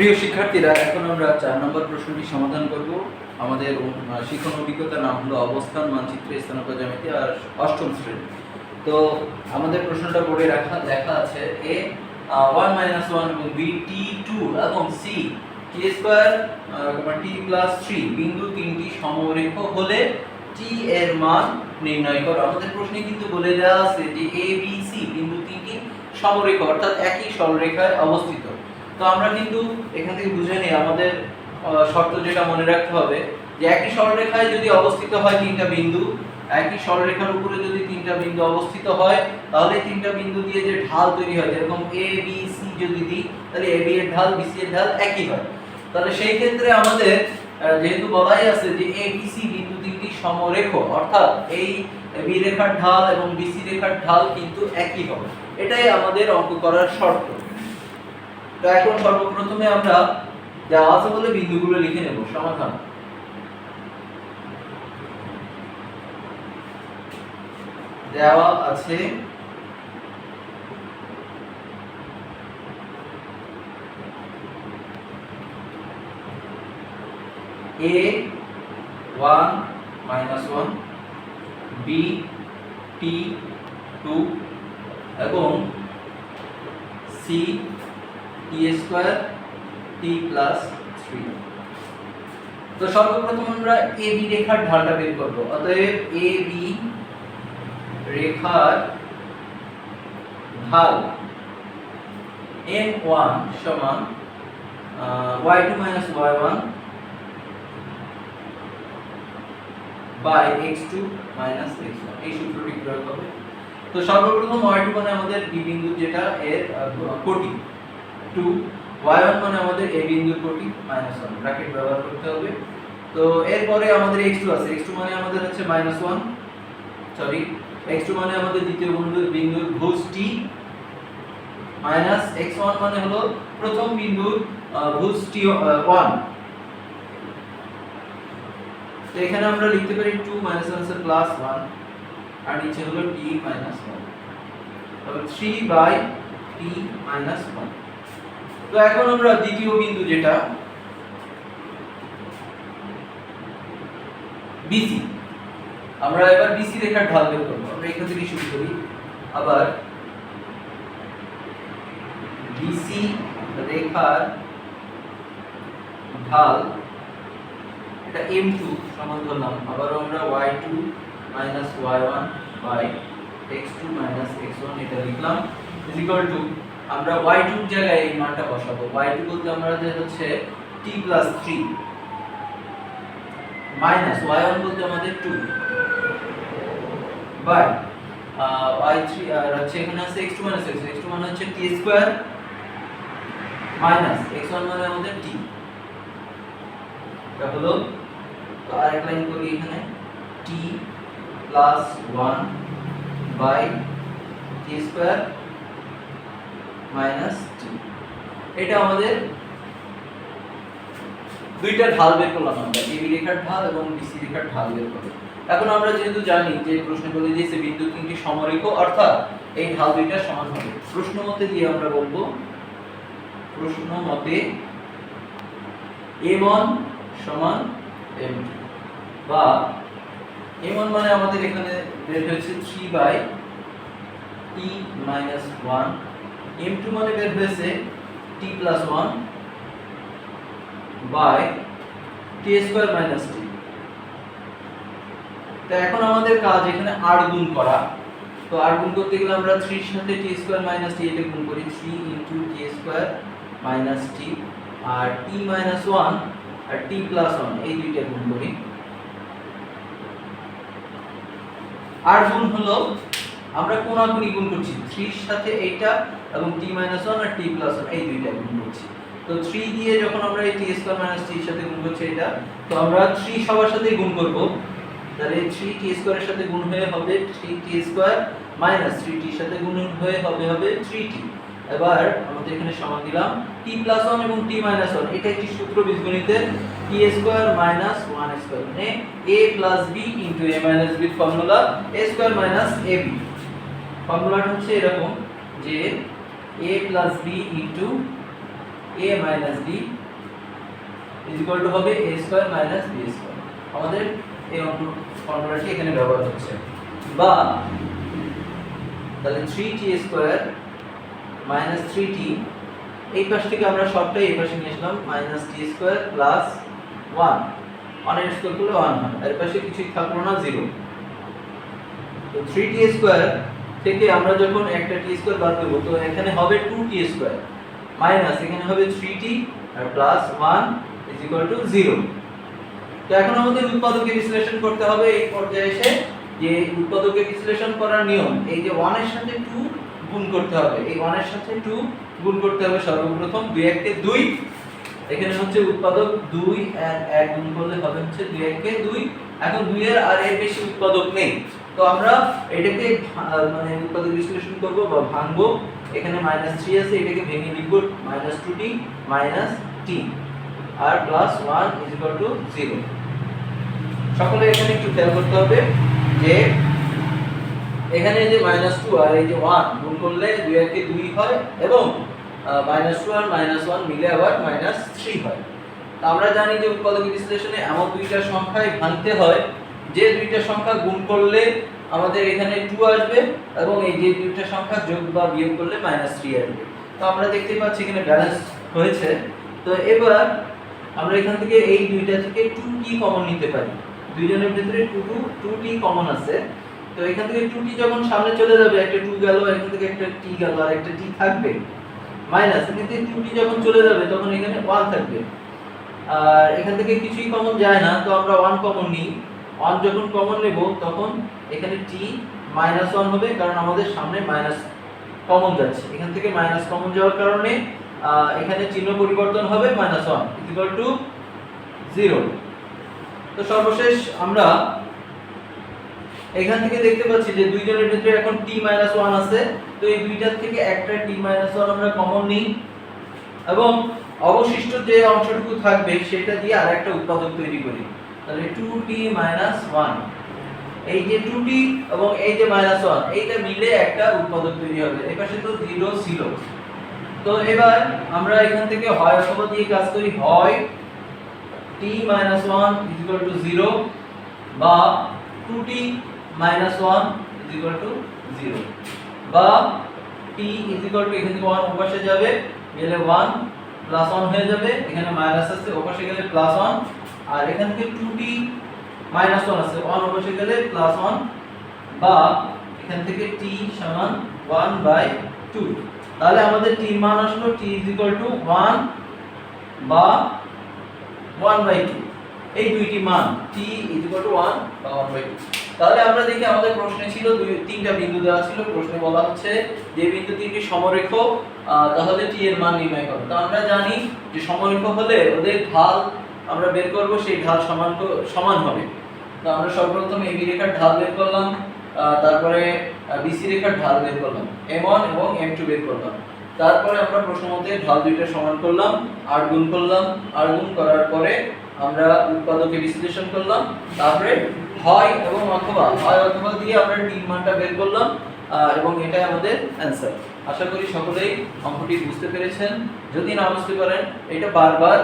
প্রিয় শিক্ষার্থীরা, এখন আমরা চার নম্বর প্রশ্নটি সমাধান করব। আমাদের শিক্ষণ অভিজ্ঞতার নাম হলো অবস্থান, মানচিত্র স্থানক জ্যামিতি আর অষ্টম শ্রেণি। তো আমাদের প্রশ্নটা বোর্ডে রাখা, লেখা আছে এ ওয়ান মাইনাস ওয়ান এবং বি টি টু এবং C t square t plus three বিন্দু তিনটি সমরেখ হলে টি এর মান নির্ণয় করো। আমাদের প্রশ্নে কিন্তু বলে দেওয়া আছে যে এ বি সি বিন্দু তিনটি সমরেখ, অর্থাৎ একই সরলরেখায় অবস্থিত। তো আমরা কিন্তু এখান থেকে বুঝে নিই আমাদের শর্ত যেটা মনে রাখতে হবে, যে একই সরলরেখায় যদি অবস্থিত হয় তিনটা বিন্দু, একই সরলরেখার উপরে যদি তিনটা বিন্দু অবস্থিত হয়, তাহলে তিনটা বিন্দু দিয়ে যে ঢাল তৈরি হয়, যেরকম এ বি সি যদি দিই, তাহলে এ বি এর ঢাল বি সি এর ঢাল একই হয়। তাহলে সেই ক্ষেত্রে আমাদের যেহেতু বলাই আছে যে এ বি সি বিন্দু তিনটি সমরেখ, অর্থাৎ এই বি রেখার ঢাল এবং বিসি রেখার ঢাল কিন্তু একই হবে। এটাই আমাদের অঙ্ক করার শর্ত। তো এখন সর্বপ্রথমে আমরা যা আছে বলে বিন্দুগুলো লিখে নেব, সমাধান। দেওয়া আছে A one minus one B t two এবং C t square t plus three তো সর্বপ্রথম আমরা এ বি রেখার ঢালটা বের করব। অতএব এ বি রেখার ঢাল এম ওয়ান সমান y two minus y one by x two minus x one এই সূত্রটি প্রয়োগ হবে। তো সর্বপ্রথম ওয়াই টু মানে আমাদের বি বিন্দু যেটা, এর কোটি। টু ওয়াই ওয়ান মানে আমাদের এ বিন্দুর কোটি মাইনাস ওয়ান ব্র্যাকেট ব্যবহার করতে হবে। তো এরপরে আমাদের এক্স টু আছে। এক্স টু মানে আমাদের হচ্ছে minus one sorry x two মানে আমাদের দ্বিতীয় বিন্দু বিন্দুর ভুজ টি মাইনাস এক্স ওয়ান মানে হলো প্রথম বিন্দুর ভুজ টি ওয়ান তো এখানে আমরা লিখতে পারি two minus one plus one আর নিচে হলো টি মাইনাস ওয়ান তারপর three by t minus one তো এখন আমরা দ্বিতীয় বিন্দু যেটা বিসি আমরা এবার বিসি রেখার ঢাল বের করব। আমরা এখান থেকে শুরু করি। আবার বিসি রেখার ঢাল, এটা এম টু সমান ধরলাম আবার আমরা y two minus y one by x two minus x one এটা লিখলাম। ইজ টু আমরা ওয়াই টুর জায়গায় এই মানটা বসাবো। ওয়াই টু বলতে যে হচ্ছে t plus three minus y one বলতে আমাদের টু বাই ওয়াই থ্রি আর হচ্ছে এখানে আছে x two minus x x two মানে হচ্ছে t square minus x one মানে আমাদের টি এটা হলো, তো আরেক লাইন করি এখানে। T plus one by t square minus t এটা আমাদের দুইটা ঢাল বের করলাম আমরা এবি রেখার ঢাল এবং বিসি রেখার ঢাল বের করলাম। এখন আমরা যেহেতু জানি যে প্রশ্ন বলে দিয়েছে বিন্দু তিনটি সমরেখ, অর্থাৎ এই ঢাল দুইটা সমান হবে। প্রশ্ন মতে দিয়ে আমরা বলব, প্রশ্ন মতে এম1 সমান এম বা এম1 মানে আমাদের এখানে বের হয়েছে 3 by t minus one M two মানে বের হয়েছে t plus one by t square minus t তো এখন আমাদের কাজ এখানে আর গুণ করা। তো আর গুণ করতে গেলে আমরা 3 এর সাথে টি স্কোয়ার মাইনাস এটা গুণ করি। 3 into t square minus t আর টি মাইনাস ওয়ান আর টি প্লাস ওয়ান এই দুইটা গুণ করি। আর গুণ হলো, আমরা কোনাগুনি গুণ করছি? 3 এর সাথে এইটা এবং টি মাইনাস ওয়ান আর টি প্লাস ওয়ান এই দুইটা গুণ করছি। তো থ্রি দিয়ে যখন আমরা এই টি স্কোয়ার মাইনাস টি এর সাথে গুণ করছি এটা, তো আমরা থ্রি সবার সাথে গুণ করব। তাহলে থ্রি টি স্কোয়ারের সাথে গুণ হয়ে হবে 3 টি স্কোয়ার মাইনাস 3 টির সাথে গুণ হয়ে হবে হবে থ্রি টি এবার আমাদের এখানে সমান দিলাম টি প্লাস ওয়ান এবং টি মাইনাস ওয়ান এটা একটি সূত্র বীজগণিতের t square minus one square মানে A plus B into A minus B formula A square minus A B ফর্মুলাটা হচ্ছে এরকম যে plus B into A A minus B is equal to হবে A square minus B square আমাদের এই ফর্মুলাটি এখানে ব্যবহার হচ্ছে। বা তাহলে three t square minus three t এই পাশ থেকে আমরা সবটাই এই পাশে নিয়ে আসলাম minus t square plus one ওয়ানের স্কোয়ার করলে ওয়ান হয় এর পাশে কিছুই থাকল না জিরো তো থ্রি টি স্কোয়ার থেকে আমরা যখন একটা টি স্কোয়ার বাদ দেবো তো এখানে হবে টু টি স্কোয়ার মাইনাস এখানে হবে three T R plus one is equal to zero তো এখন আমাদের উৎপাদকে বিশ্লেষণ করতে হবে এই পর্যায়ে এসে যে উৎপাদকে বিশ্লেষণ করার নিয়ম, এই যে ওয়ানের সাথে টু গুণ করতে হবে, এই ওয়ানের সাথে টু গুণ করতে হবে সর্বপ্রথম দুই এককে দুই। এখানে হচ্ছে উৎপাদক দুই আর এক গুণ করলে হবে হচ্ছে দুই এককে দুই। এখন দুই এর আর এর বেশি উৎপাদক নেই। তো আমরা এটাকে মানে উৎপাদক বিশ্লেষণ করব বা ভাঙবো। এখানে মাইনাস থ্রি আছে, এটাকে ভেঙে লিখব minus two t minus t R plus one is equal to zero সকলে এখানে একটু খেয়াল করতে হবে যে এখানে যে মাইনাস টু আর এই যে ওয়ান গুণ করলে দুই একে দুই হয় এবং মাইনাস টু আর মাইনাস ওয়ান মিলে আবার মাইনাস থ্রি হয়। তা আমরা জানি যে উৎপাদক বিশ্লেষণে এমন দুইটা সংখ্যায় ভাঙতে হয়। যে দুইটা সংখ্যা গুণ করলে আমাদের এখানে টু আসবে এবং এই যে দুইটা সংখ্যা যোগ বা বিয়োগ করলে মাইনাস থ্রি আসবে। তো আমরা দেখতে পাচ্ছি এখানে ব্যালেন্স হয়েছে। তো এবার আমরা এখান থেকে এই দুইটা থেকে টু টি কমন নিতে পারি? দুইজনের ভিতরে two two two t common আছে। তো এখান থেকে টু টি যখন সামনে চলে যাবে, একটা টু গেল এখান থেকে একটা টি গেল, আর একটা টি থাকবে। মাইনাস এখান টু টি যখন চলে যাবে, তখন এখানে ওয়ান থাকবে। আর এখান থেকে কিছুই কমন যায় না, তো আমরা ওয়ান কমন নিই। ওয়ান যখন কমন নেব, তখন এখানে টি মাইনাস ওয়ান হবে, কারণ আমাদের সামনে মাইনাস কমন যাচ্ছে। এখান থেকে মাইনাস কমন যাওয়ার কারণে এখানে চিহ্ন পরিবর্তন হবে minus one equal to zero তো সর্বশেষ আমরা এখান থেকে দেখতে পাচ্ছি যে দুইজনের ভিতরে এখন টি মাইনাস ওয়ান আছে। তো এই দুইটার থেকে একটা টি মাইনাস ওয়ান আমরা কমন নিই। এবং অবশিষ্ট যে অংশটুকু থাকবে, সেটা দিয়ে আরেকটা উৎপাদক তৈরি করি। তাহলে টু টি মাইনাস ওয়ান এই যে টু টি এবং এই যে মাইনাস ওয়ান এইটা মিলে একটা উৎপাদক তৈরি হবে। এই পাশে তো জিরো ছিল। তো এবার আমরা এখান থেকে হয় অথবা দিয়ে কাজ করি হয় t minus one to zero বা two t minus one is equal to zero বা টি ইজ ইকুয়াল টু এখান থেকে ওয়ান যাবে, গেলে ওয়ান প্লাস ওয়ান হয়ে যাবে। এখানে মাইনাস আছে ওপাশে গেলে প্লাস ওয়ান আর এখান থেকে টু টি মাইনাস ওয়ান আছে ওয়ান ওপাশে গেলে প্লাস ওয়ান বা এখান থেকে টি সমান ওয়ান বাই টু তাহলে আমাদের টি মান আসলো t is equal to one বা ওয়ান বাই টু এই দুইটি মান t is equal to one বা ওয়ান বাই টু তাহলে আমরা দেখি আমাদের প্রশ্নে ছিল দুই, তিনটা বিন্দু দেওয়া ছিল, প্রশ্নে বলা হচ্ছে যে বিন্দু তিনটি সমরেখ তাহলে টি এর মান নির্ণয় করো। তো আমরা জানি যে সমরেখ হলে ওদের ঢাল আমরা বের করব, সেই ঢাল সমান সমান হবে। তো আমরা সর্বপ্রথম এবি রেখার ঢাল বের করলাম তারপরে বিসি রেখার ঢাল বের করলাম এম ওয়ান এবং এম টু বের করলাম। তারপরে আমরা প্রশ্ন মতে ঢাল দুইটা সমান করলাম আর গুণ করলাম। আর গুণ করার পরে আমরা উৎপাদকে বিশ্লেষণ করলাম, তারপরে হয় এবং অথবা, হয় অথবা দিয়ে আমরা টির মানটা বের করলাম এবং এটাই আমাদের অ্যান্সার আশা করি সকলেই অঙ্কটি বুঝতে পেরেছেন। যদি না বুঝতে পারেন, এটা বারবার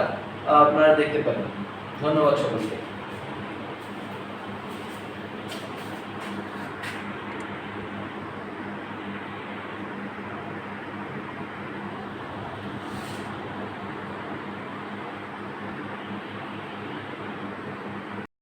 আপনারা দেখতে পারেন। ধন্যবাদ সকলকে।